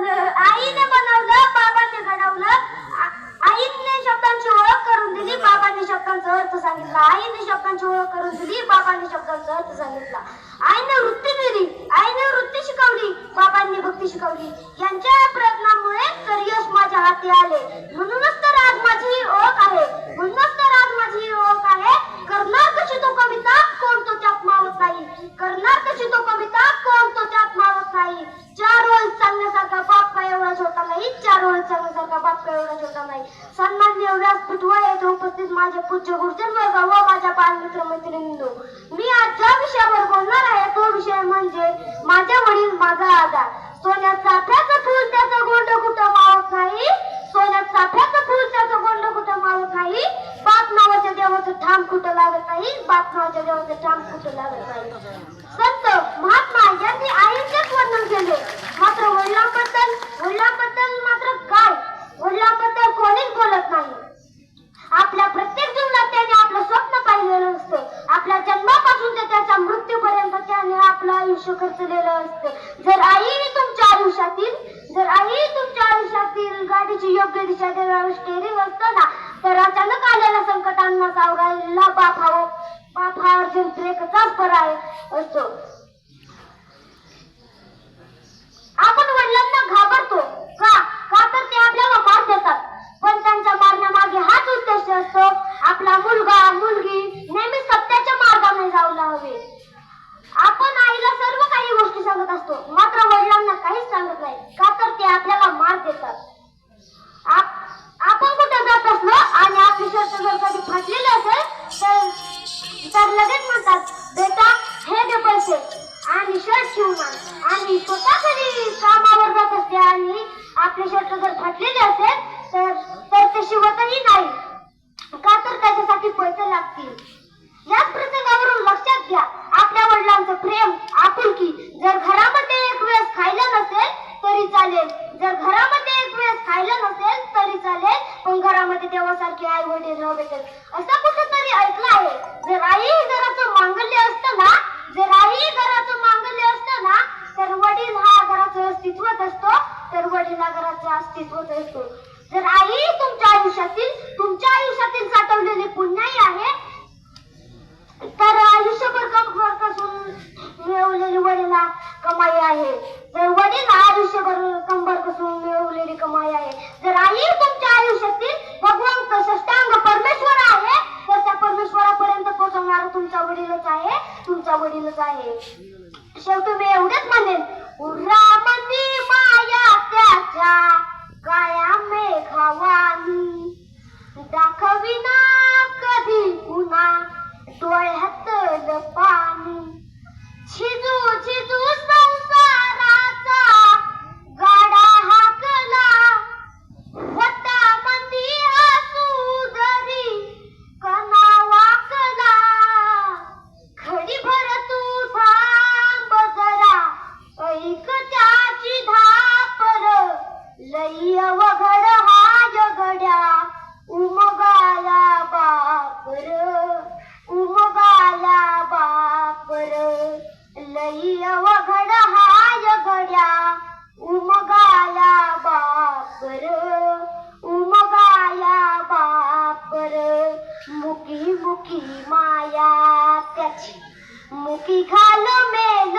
बनवलं आईने बनवलं बाबांनी घडवलं. आईने शब्दांची ओळख करून दिली बाबांनी शब्दांचा अर्थ सांगितला. आईने शब्दांची ओळख करून दिली बाबांनी शब्दांचा अर्थ सांगितला. आईने वृत्ती दिली आईने वृत्ती शिकवली बाबांनी भक्ती शिकवली. यांच्या प्रयत्नामुळे तर यश माझ्या हाती आले. म्हणूनच तर आज माझी ओळख आहे. म्हणूनच तर आज माझी ही ओळख आहे करणार कशी तो कविता कोण तो त्यात मावत नाही करणार कशी तो कविता कोण तो त्यात मावत नाही चार ओळ सांगण्यासारखा बाप का एवढा छोटा नाही चार ओळ सांगण्यासारखा बाप का एवढा छोटा नाही. सन्मान्य व्यासपीठ व येथे उपस्थित माझे पूज्य गुरुजन वर्ग व माझ्या बालमित्र मैत्रिणींनो. मी आज ज्या विषयावर बोलणार आहे तो विषय म्हणजे माझे वडील माझा आधार. सोन्यात साफ्याचं फुल त्याचं गोंड कुठं मावत नाही? सोन्यात साफ्याचं फुल त्याचं गोंड कुठं मावत नाही? बाप नावाच्या देवाचं ठाम कुठं लागत नाही? बाप नावाच्या देवाचं ठाम कुठं लागत नाही? संत महात्मा यांनी आईचेच वर्णन केले. मात्र वडिलांबद्दल वडिलांबद्दल मात्र काय कोणीच बोलत नाही आपल्या प्रत्येक जीवनात त्याने आपलं स्वप्न पाहिलेलं असतं. आपल्या जन्मापासून ते त्याच्या मृत्यूपर्यंत त्याने आपलं आयुष्य खर्चलेलं असतं. जर आई तुमच्या आयुष्यातील जर आई तुमच्या आयुष्यातील गाडीची योग्य दिशा देणारं स्टेरिंग असतं ना तर अचानक आलेल्या संकटांना सावरायला बाप हा बाप हा अर्जुन ब्रेकचाच पर्याय असतो. आपण वडिलांना घाबरतो का का तर ते आपल्याला मार देतात. पण त्यांच्या मारण्यामागे हाच उद्देश असतो. आपला मुलगा मुलगी नेहमी सत्याच्या मार्गाने जायला हवे. आपण आईला सर्व काही गोष्टी सांगत असतो. मात्र वडिलांना काहीच सांगत नाही. का तर ते आपल्याला मार देतात. आपण कुठे जात असलो आणि आपली शर्त जर कधी फाटलेली असेल तर तर लगेच म्हणतात बेटा हे दे पैसे आणि शर्ट शिवून आणि स्वतः कधी कामावर जात असते आणि आपली शर्ट जर फाटलेली असेल तर तर ते शिवतही नाही का तर त्याच्यासाठी पैसे लागतील याच प्रसंगावरून लक्षात घ्या आपल्या वडिलांचं प्रेम आपुलकी. जर घरामध्ये एक वेळेस खायला नसेल तरी चालेल. जर घरामध्ये एक वेळेस खायला नसेल तरी चालेल. पण घरामध्ये देवासारखे आई वडील राहू भेटेल. असं कुठेतरी ऐकलं आहे. जर आई घराचं मांगल्य असतं ना जर आई घराचं मांगल्य असतं ना तर वडील हा घराचं अस्तित्वच असतो. तर वडील हा घराचं अस्तित्वच असतो. जर आई तुमच्या आयुष्यातील तुमच्या आयुष्यातील साठवलेली पुण्याई आहे तर आयुष्यभर कंबर कसून मिळवलेली वडीला कमाई आहे जर वडील आयुष्यभर कंबर कसून मिळवलेली कमाई आहे जर आई तुमच्या आयुष्यातील भगवंत षष्टांग परमेश्वर आहे तर त्या परमेश्वरापर्यंत पोहोचवणारा तुमचा वडीलच आहे तुमचा वडीलच आहे. शेवटी मी एवढंच म्हणेन उर्रा मुखी घाल मेल.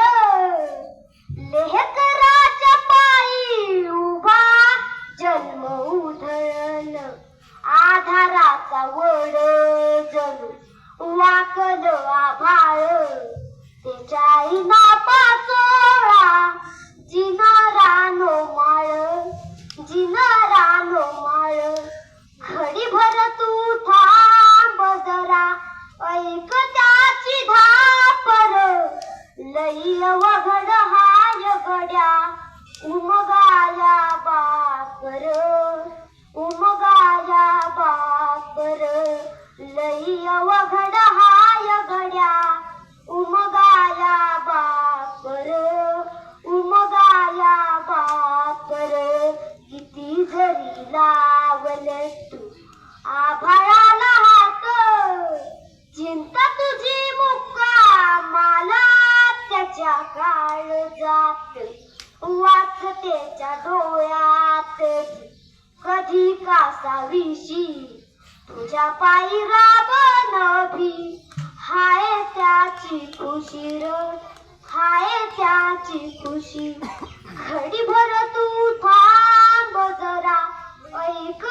लेहकराच्या पायी उभा. जन्म उधळण. आधाराचा वड जणू. वाकल आभाळ. त्याच्या ना पाचोळा जिना लई वघड हाय गड्या उमगाया बापर उमगाया बापर. लई अवघड हाय गड्या उमगाया बापर उमगाया बापर. किती जरी त्याच्या डोळ्यात कधी कासावीशी? तुझ्या पायी राबन भी. हाय त्याची खुशी र हाय त्याची खुशी घडीभर तू थांब जरा ऐक